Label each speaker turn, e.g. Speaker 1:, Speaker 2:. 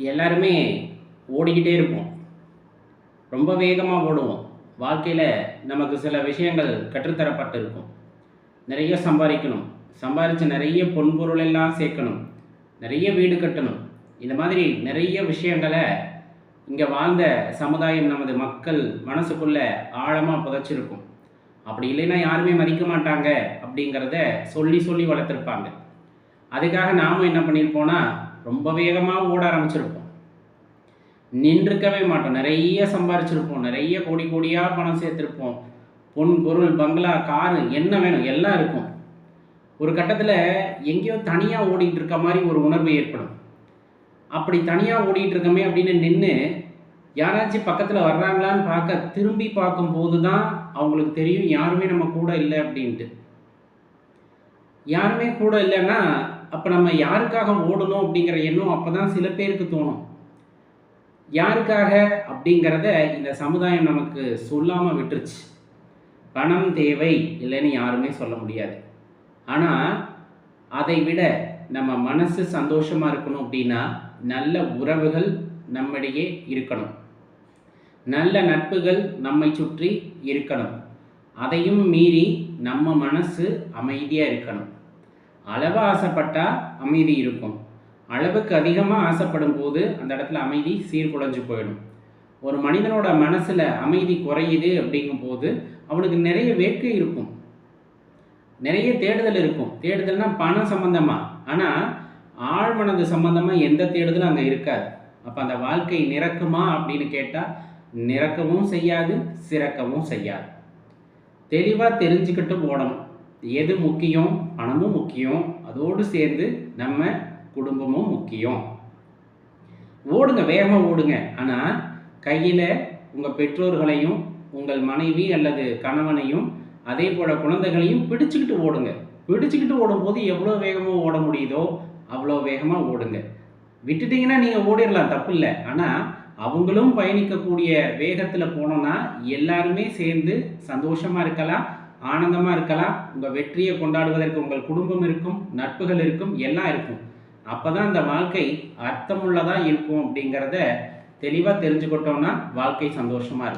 Speaker 1: எல்லாருமே ஓடிக்கிட்டே இருப்போம். ரொம்ப வேகமாக ஓடுவோம். வாழ்க்கையில் நமக்கு சில விஷயங்கள் கற்றுத்தரப்பட்டிருக்கும். நிறைய சம்பாதிக்கணும். சம்பாதிச்சு நிறைய பொன்பொருள் எல்லாம் சேர்க்கணும். நிறைய வீடு கட்டணும். இந்த மாதிரி நிறைய விஷயங்களை இங்கே வாழ்ந்த சமுதாயம் நமது மக்கள் மனசுக்குள்ளே ஆழமாக புதைச்சிருக்கும். அப்படி இல்லைன்னா யாருமே மதிக்க மாட்டாங்க அப்படிங்கிறத சொல்லி சொல்லி வளர்த்துருப்பாங்க. அதுக்காக நாமும் என்ன பண்ணியிருப்போம்னா ரொம்ப வேகமாக ஓட ஆரம்பிச்சிருப்போம். நின்றுக்கவே மாட்டோம். நிறைய சம்பாரிச்சிருப்போம். நிறைய கோடி கோடியாக பணம் சேர்த்துருப்போம். பொன் பொருள் பங்களா காரு என்ன வேணும் எல்லாம் இருக்கும். ஒரு கட்டத்தில் எங்கேயோ தனியாக ஓடிக்கிட்டு இருக்க மாதிரி ஒரு உணர்வு ஏற்படும். அப்படி தனியாக ஓடிக்கிட்டு இருக்கமே அப்படின்னு நின்று யாராச்சும் பக்கத்தில் வர்றாங்களான்னு பார்க்க திரும்பி பார்க்கும்போது தான் அவங்களுக்கு தெரியும் யாருமே நம்ம கூட இல்லை அப்படின்ட்டு. யாருமே கூட இல்லைன்னா அப்போ நம்ம யாருக்காக ஓடணும் அப்படிங்கிற எண்ணம் அப்போ தான் சில பேருக்கு தோணும். யாருக்காக அப்படிங்கிறத இந்த சமுதாயம் நமக்கு சொல்லாமல் விட்டுருச்சு. பணம் தேவை இல்லைன்னு யாருமே சொல்ல முடியாது. ஆனால் அதை விட நம்ம மனசு சந்தோஷமாக இருக்கணும் அப்படின்னா நல்ல உறவுகள் நம்மிடையே இருக்கணும். நல்ல நட்புகள் நம்மை சுற்றி இருக்கணும். அதையும் மீறி நம்ம மனசு அமைதியாக இருக்கணும். அளவு ஆசைப்பட்டால் அமைதி இருக்கும். அளவுக்கு அதிகமாக ஆசைப்படும் போது அந்த இடத்துல அமைதி சீர்குலைஞ்சு போயிடும். ஒரு மனிதனோட மனசில் அமைதி குறையுது அப்படிங்கும்போது அவனுக்கு நிறைய வேட்கை இருக்கும். நிறைய தேடுதல் இருக்கும். தேடுதல்னா பணம் சம்மந்தமாக ஆனால் ஆழ்மனது சம்மந்தமாக எந்த தேடுதலும் அங்கே இருக்காது. அப்போ அந்த வாழ்க்கை நிறக்குமா அப்படின்னு கேட்டால் நிறக்கவும் செய்யாது சிறக்கவும் செய்யாது. தெளிவாக தெரிஞ்சுக்கிட்டு ஓடணும். எது முக்கியம்? பணமும் முக்கியம். அதோடு சேர்ந்து நம்ம குடும்பமும் முக்கியம். ஓடுங்க வேகமாக ஓடுங்க. ஆனால் கையில் உங்கள் பெற்றோர்களையும் உங்கள் மனைவி அல்லது கணவனையும் அதே போல் குழந்தைகளையும் பிடிச்சிக்கிட்டு ஓடுங்க. பிடிச்சிக்கிட்டு ஓடும்போது எவ்வளோ வேகமாக ஓட முடியுதோ அவ்வளோ வேகமாக ஓடுங்க. விட்டுட்டிங்கன்னா நீங்கள் ஓடிடலாம் தப்பு இல்லை ஆனால் அவங்களும் பயணிக்கக்கூடிய வேகத்தில் போனோன்னா எல்லாருமே சேர்ந்து சந்தோஷமாக இருக்கலாம். ஆனந்தமாக இருக்கலாம். உங்கள் வெற்றியை கொண்டாடுவதற்கு உங்கள் குடும்பம் இருக்கும் நட்புகள் இருக்கும் எல்லாம் இருக்கும். அப்போ தான் அந்த வாழ்க்கை அர்த்தமுள்ளதாக இருக்கும் அப்படிங்கிறத தெளிவாக தெரிஞ்சுக்கிட்டோம்னா வாழ்க்கை சந்தோஷமாக இருக்கும்.